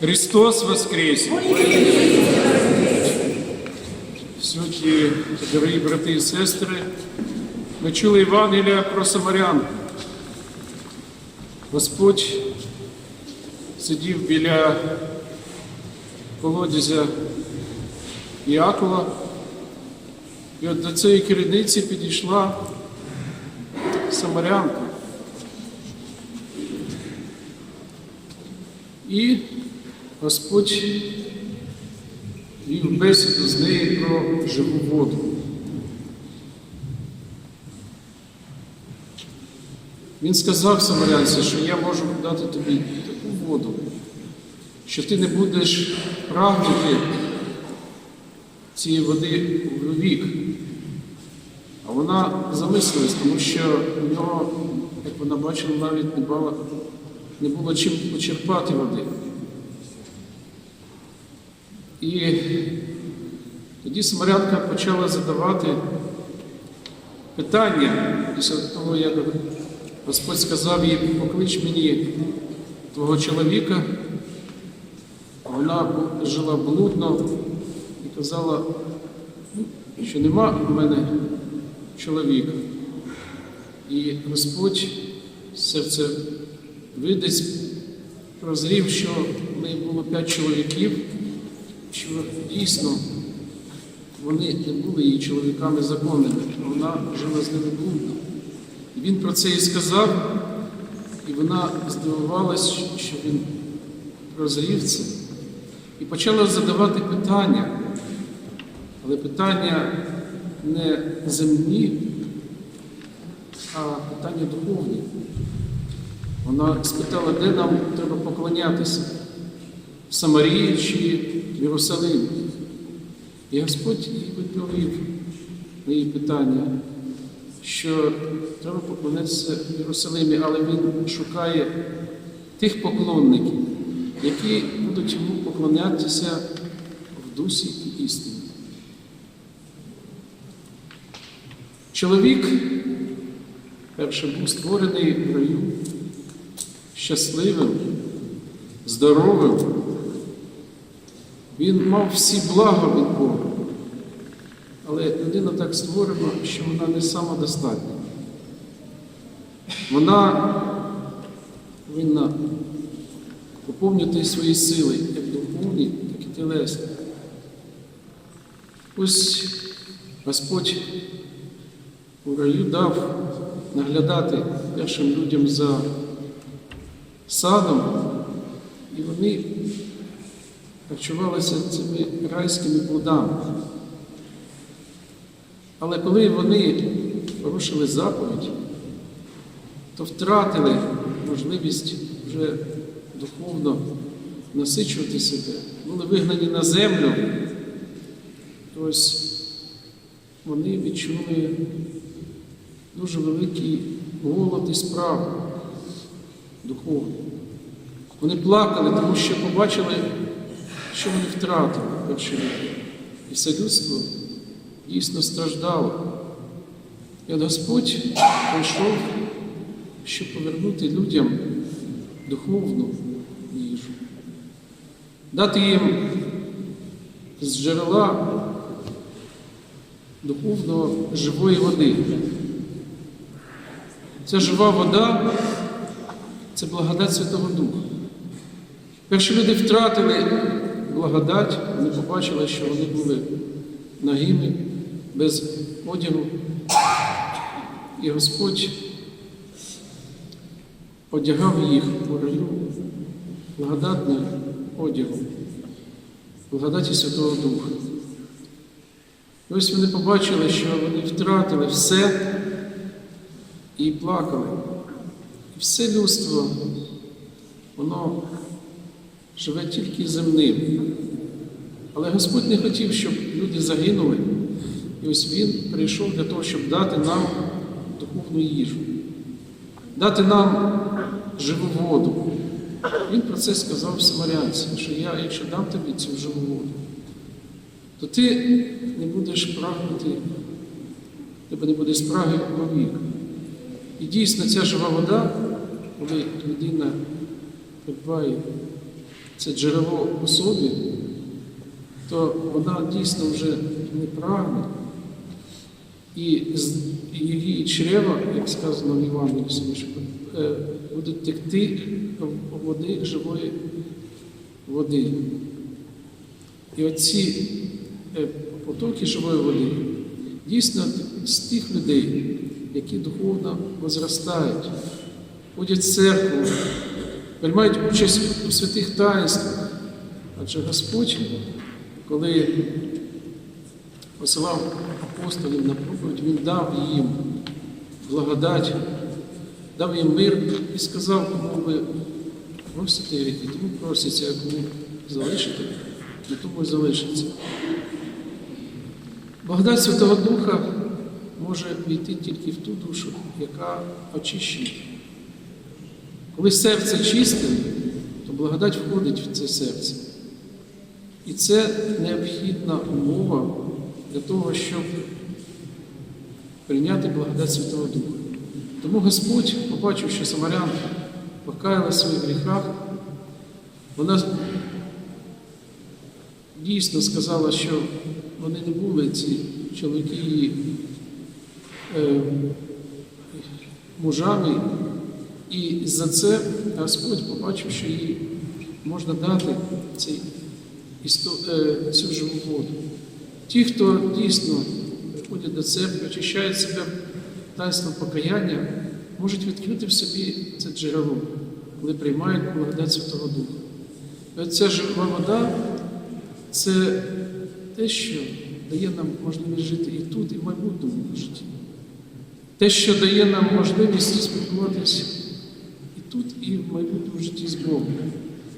Христос Воскрес! Сьогодні, дорогі брати і сестри, ми чули Євангелія про Самарянку. Господь сидів біля колодязя Іакова, і от до цієї керівниці підійшла Самарянка. І Господь вів бесіду з нею про живу воду. Він сказав самарянці, що я можу дати тобі таку воду, що ти не будеш прагнути цієї води в вік. А вона замислилась, тому що у нього, як вона бачила, навіть не було, не було чим почерпати води. І тоді Самарянка почала задавати питання після того, як Господь сказав їй, поклич мені твого чоловіка. Вона жила блудно і казала, що нема в мене чоловіка. І Господь серце видець прозрів, що в неї було п'ять чоловіків, що дійсно вони не були її чоловіками законними, вона жила з ними блудно. І він про це їй сказав, і вона здивувалась, що він прозрів це. І почала задавати питання, але питання не земні, а питання духовні. Вона спитала, де нам треба поклонятися, Самарії чи в Єрусалимі. І Господь їй відповів на її питання, що треба поклонитися в Єрусалимі, але Він шукає тих поклонників, які будуть йому поклонятися в дусі і істині. Чоловік, перше, був створений в раю щасливим, здоровим. Він мав всі блага від Бога. Але людина так створена, що вона не самодостатня. Вона повинна поповнювати свої сили, як духовні, так і тілесні. Ось Господь у раю дав наглядати першим людям за садом, і вони харчувалися цими райськими плодами. Але коли вони порушили заповідь, то втратили можливість вже духовно насичувати себе, були вигнані на землю, ось вони відчули дуже великий голод і справу духовну. Вони плакали, тому що побачили, що вони втратили люди. І все людство дійсно страждало. І Господь прийшов, щоб повернути людям духовну їжу, дати їм з джерела духовно живої води. Ця жива вода це благодать Святого Духа. Перші люди втратили благодать, вони побачили, що вони були нагими, без одягу. І Господь одягав їх у раю благодатним одягом, благодаті Святого Духа. І ось вони побачили, що вони втратили все і плакали. І все людство, воно живе тільки земним. Але Господь не хотів, щоб люди загинули. І ось Він прийшов для того, щоб дати нам духовну їжу, дати нам живу воду. Він про це сказав самарянці, що я, якщо дам тобі цю живу воду, то ти не будеш прагнути, тебе не буде спраги вік. І дійсно ця жива вода, коли людина придбає це джерело у собі, то вона дійсно вже не прагне. І з її чрева, як сказано в Івангелії, що е, будуть текти води живої води. І оці е, потоки живої води дійсно з тих людей, які духовно возростають, ходять в церкву, приймають участь у святих таїнствах. Адже Господь, коли посилав апостолів на проповідь, Він дав їм благодать, дав їм мир і сказав, кому ви просите гріхи, тому проситься, а кому залишите, на тому і залишиться. Благодать Святого Духа може війти тільки в ту душу, яка очищена. Коли серце чисте, то благодать входить в це серце. І це необхідна умова для того, щоб прийняти благодать Святого Духа. Тому Господь, побачив, що самарянка покаяла в своїх гріхах, вона дійсно сказала, що вони не були ці чоловіки е, мужами, і за це Господь побачив, що їй можна дати цей, е, цю живу воду. Ті, хто дійсно приходять до церкви, очищають себе таїнством покаяння, можуть відкрити в собі це джерело, коли приймають благодать Святого Духа. Ця жива вода це те, що дає нам можливість жити і тут, і в майбутньому житті. Те, що дає нам можливість спілкуватися тут, і в майбутньому житті з Богом.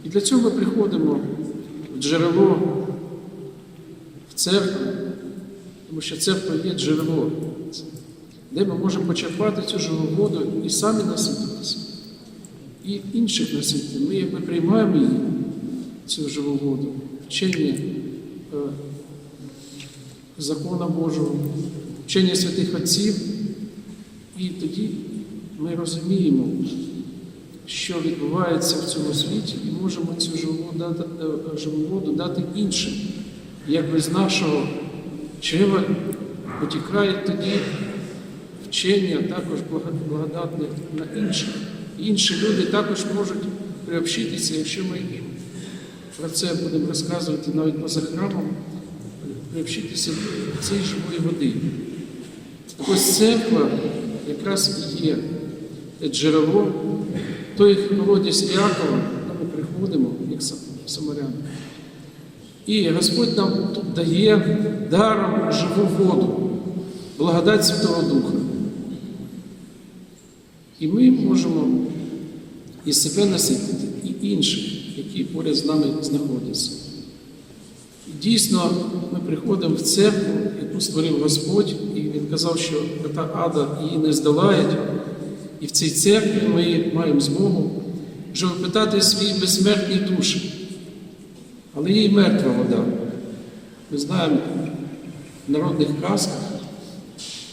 І для цього ми приходимо в джерело, в церкву, тому що церква є джерело, де ми можемо почерпати цю живу воду і самі насититися, і інших наситити. Ми якби приймаємо її, цю живу воду, вчення е, закона Божого, вчення святих Отців, і тоді ми розуміємо, що відбувається в цьому світі, і можемо цю живу дати, е, живу воду дати іншим. Якби з нашого чрева потікає тоді вчення також благодатне на інших. Інші люди також можуть приобщитися, якщо ми їм. про це будемо розказувати навіть поза храмом, приобщитися до цієї живої води. Ось церква якраз і є джерело, той колодязь Іакова, де ми приходимо, як сам- самаряни. І Господь нам тут дає даром живу воду, благодать Святого Духа. І ми можемо і себе наситити, і інших, які поряд з нами знаходяться. І дійсно, ми приходимо в церкву, яку створив Господь, і Він казав, що та ада її не здолають. І в цій церкві ми маємо змогу вже випитати свої безсмертні душі. Але є і мертва вода. Ми знаємо в народних казках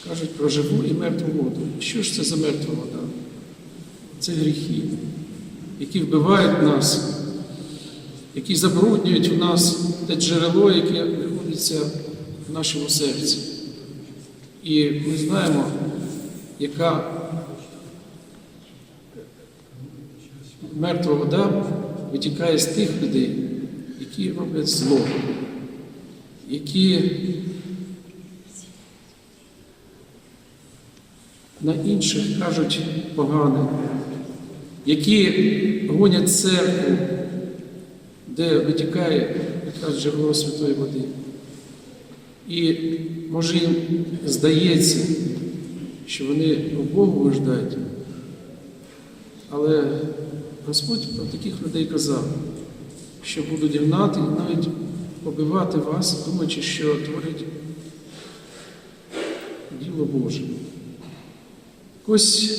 кажуть про живу і мертву воду. Що ж це за мертва вода? Це гріхи, які вбивають нас, які забруднюють у нас те джерело, яке знаходиться в нашому серці. І ми знаємо, яка мертва вода витікає з тих людей, які роблять зло, які на інших кажуть погане, які гонять церкву, де витікає якраз джерело Святої води. І може їм здається, що вони у Богу виждають, але Господь про таких людей казав, що будуть гнати і навіть побивати вас, думаючи, що творять діло Боже. Ось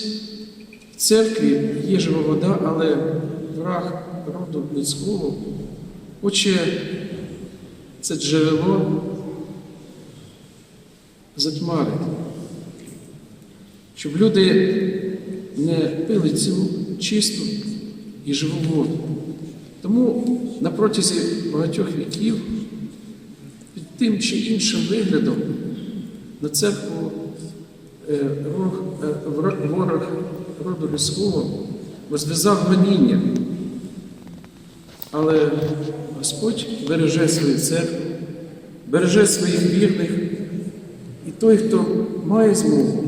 в церкві є жива вода, але враг роду людського хоче це джерело затьмарити, щоб люди не пили цю чисту і живу. Тому на протязі багатьох віків під тим чи іншим виглядом на церкву е, е, ворог роду людського розв'язав гоніння. Але Господь береже свою церкву, береже своїх вірних, і той, хто має змогу,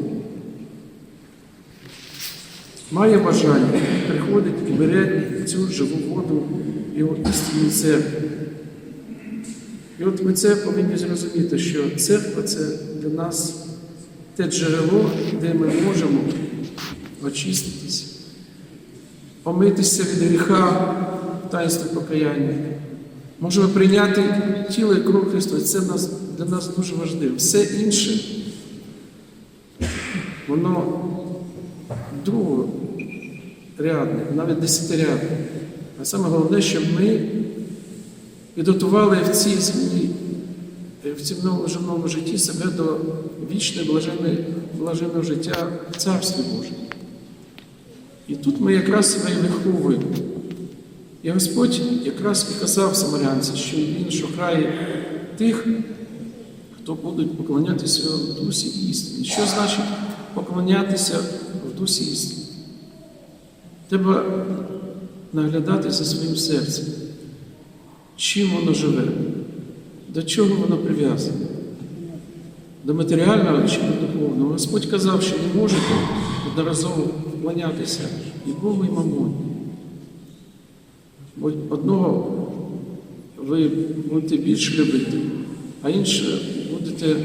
має бажання, приходить і бере цю живу воду його істинну церкву. І от ми це повинні зрозуміти, що церква це для нас те джерело, де ми можемо очиститися, помитися від гріха, таїнства покаяння. Можемо прийняти тіло і кров Христа. Це для нас дуже важливо. Все інше, воно другорядне, навіть десятирядне. А саме головне, щоб ми підготували в цій землі, в цьому земному житті себе до вічної блаженного життя в Царстві Божому. І тут ми якраз себе і виховуємо. І Господь якраз і казав самарянці, що Він шукає тих, хто будуть поклонятися в дусі істини. Що значить поклонятися дусі? Треба наглядати за своїм серцем, чим воно живе, до чого воно прив'язане, до матеріального чи до духовного. Господь казав, що не можете одноразово вклонятися і Богу, і мамоні. Бо одного ви будете більше любити, а інше будете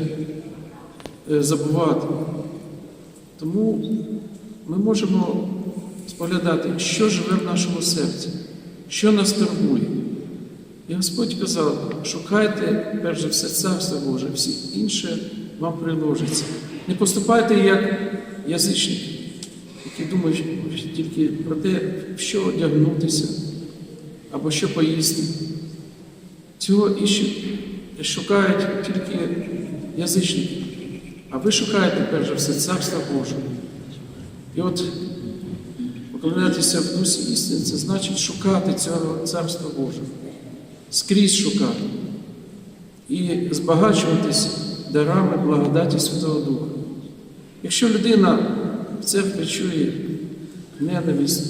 е, забувати. Тому ми можемо споглядати, що живе в нашому серці, що нас турбує. І Господь казав, шукайте перш за все царство Боже, всі інше вам приложиться. Не поступайте як язичники, які думають тільки про те, що одягнутися або що поїсти. Цього іщуть, шукають тільки язичники. А ви шукаєте перш за все царство Боже. І от поклонятися в дусі істини, це значить шукати цього царства Божого, скрізь шукати і збагачуватись дарами благодаті Святого Духа. Якщо людина в церкві чує ненависть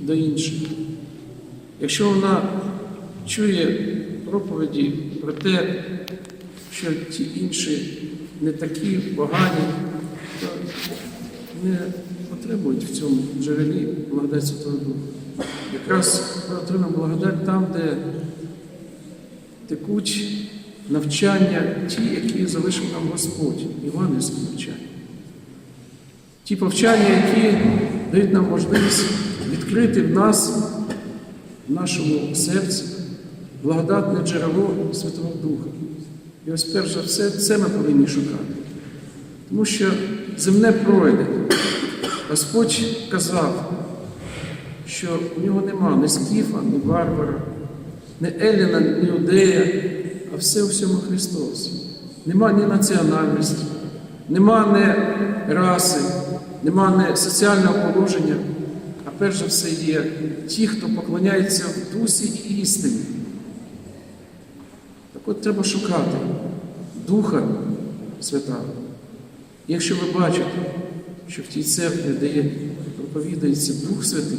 до інших, якщо вона чує проповіді про те, що ті інші не такі погані, то не отримують в цьому джерелі благодать Святого Духа. Якраз ми отримаємо благодать там, де текуть навчання, ті, які залишив нам Господь, Іванівське навчання. Ті повчання, які дають нам можливість відкрити в нас, в нашому серці, благодатне джерело Святого Духа. І ось перш за все, це ми повинні шукати. Тому що земне пройде. Господь казав, що в нього нема ні Скіфа, ні Варвара, ні Еліна, ні Юдея, а все у всьому Христос. Нема ні національності, нема ні раси, нема ні соціального положення, а перш за все є ті, хто поклоняється в дусі і істині. Так от треба шукати Духа Святого. Якщо ви бачите, що в тій церкві, де проповідається Дух Святий,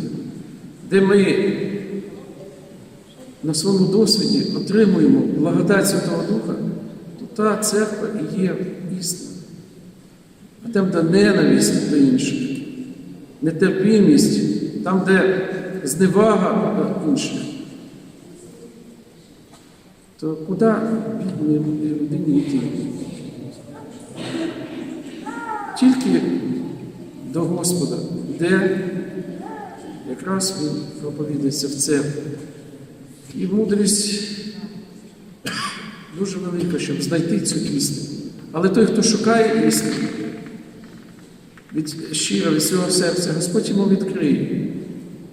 де ми на своєму досвіді отримуємо благодать Святого Духа, то та церква і є істина. А там, де ненависть до інших, нетерпімість, там, де зневага до інших, то куди бідній людині йти? Тільки до Господа, де якраз він проповідається в церкві. І мудрість дуже велика, щоб знайти цю істину. Але той, хто шукає істину, від щиро, від свого серця, Господь йому відкриє.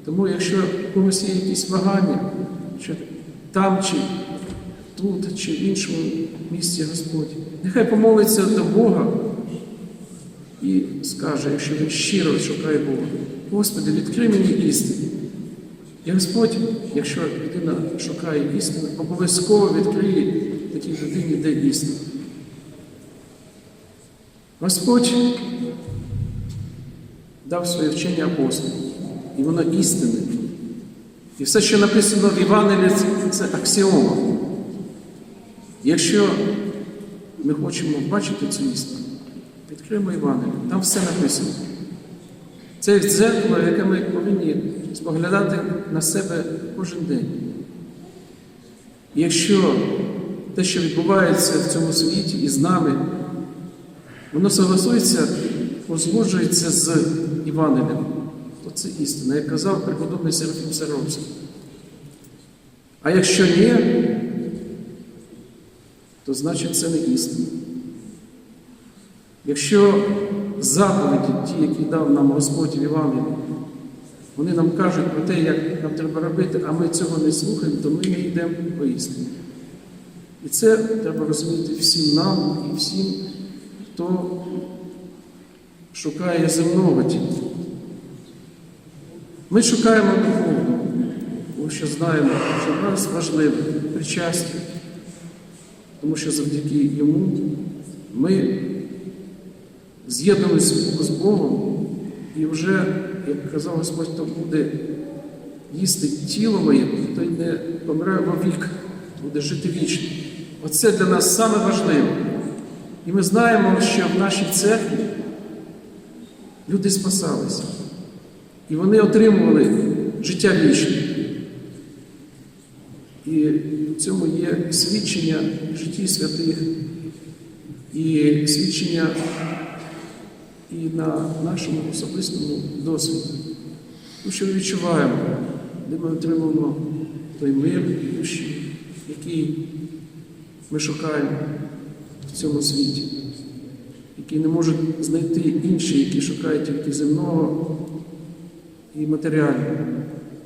Тому якщо у когось є якісь вагання, що там чи тут, чи в іншому місці Господь, нехай помолиться до Бога і скаже, якщо він щиро шукає Бога, Господи, відкрий мені істину. І Господь, якщо людина шукає істину, обов'язково відкриє такій людині, де істина. Господь дав своє вчення апостолам, і воно істинне. І все, що написано в Євангелії, це- це аксіома. Якщо ми хочемо бачити цю істину, відкриємо Євангелію, там все написано. Це дзеркало, яке ми повинні споглядати на себе кожен день. Якщо те, що відбувається в цьому світі і з нами, воно согласується, узгоджується з Євангелієм, то це істина, як казав преподобний Серафім Саровський. А якщо ні, то значить це не істина. Якщо заповіді, ті, які дав нам Господь в Євангелії, вони нам кажуть про те, як нам треба робити, а ми цього не слухаємо, то ми не йдемо по істині. І це треба розуміти всім нам і всім, хто шукає земного тільки. Ми шукаємо духовного, тому що знаємо, що в нас важливе причастя, тому що завдяки йому ми з'єднуємося з Богом, і вже, як казав Господь, хто буде їсти тіло моє, той не помре вовік, буде жити вічно. Оце для нас саме важливе. І ми знаємо, що в нашій церкві люди спасалися. І вони отримували життя вічне. І в цьому є свідчення житті святих, і свідчення і на нашому особистому досвіді. Тому що ми відчуваємо, де ми отримуємо той мир і душі, який ми шукаємо в цьому світі, який не можуть знайти інші, які шукають тільки земного і матеріального.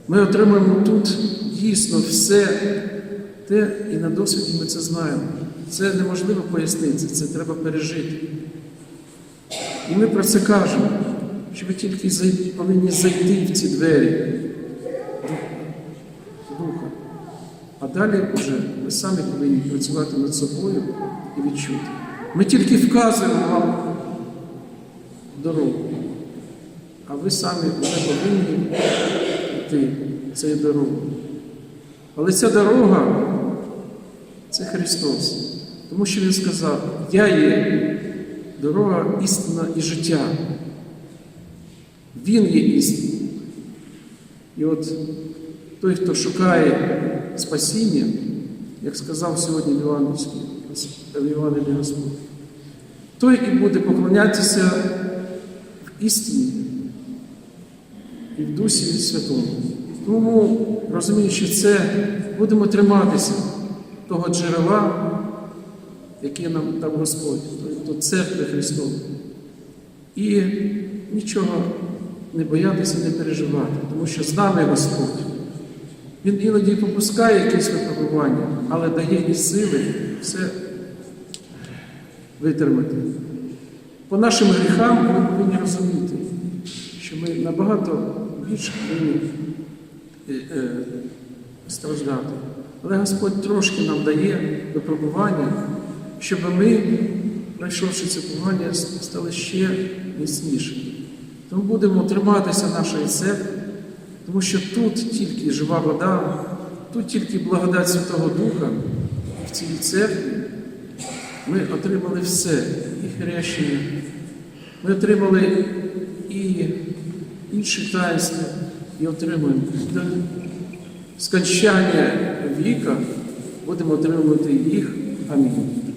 Ми отримуємо тут дійсно все те, і на досвіді ми це знаємо. Це неможливо пояснити, це треба пережити. І ми про це кажемо, що ви тільки повинні зайти в ці двері Духа. А далі вже ви самі повинні працювати над собою і відчути. Ми тільки вказуємо вам дорогу, а ви самі вже повинні йти цією дорогою. Але ця дорога це Христос. Тому що Він сказав, я є дорога, істина і життя. Він є істина. І от той, хто шукає спасіння, як сказав сьогодні в Івангельській, Господь, той і буде поклонятися в істині і в Дусі Святому. Тому, розуміючи це, будемо триматися того джерела, яке нам дав Господь, тобто церкви Христової. І нічого не боятися, не переживати, тому що з нами Господь. Він іноді попускає якісь випробування, але дає і сили все витримати. По нашим гріхам ми повинні розуміти, що ми набагато більше повинні е, е, страждати. Але Господь трошки нам дає випробування, щоб ми, пройшовши це випробування, стали ще міцнішими. Тому будемо триматися нашої церкви, тому що тут тільки жива вода, тут тільки благодать Святого Духа в цій церкві. Ми отримали все, і хрещення, ми отримали і інші таїнства, і отримуємо до скончання віка, будемо отримувати їх. Амінь.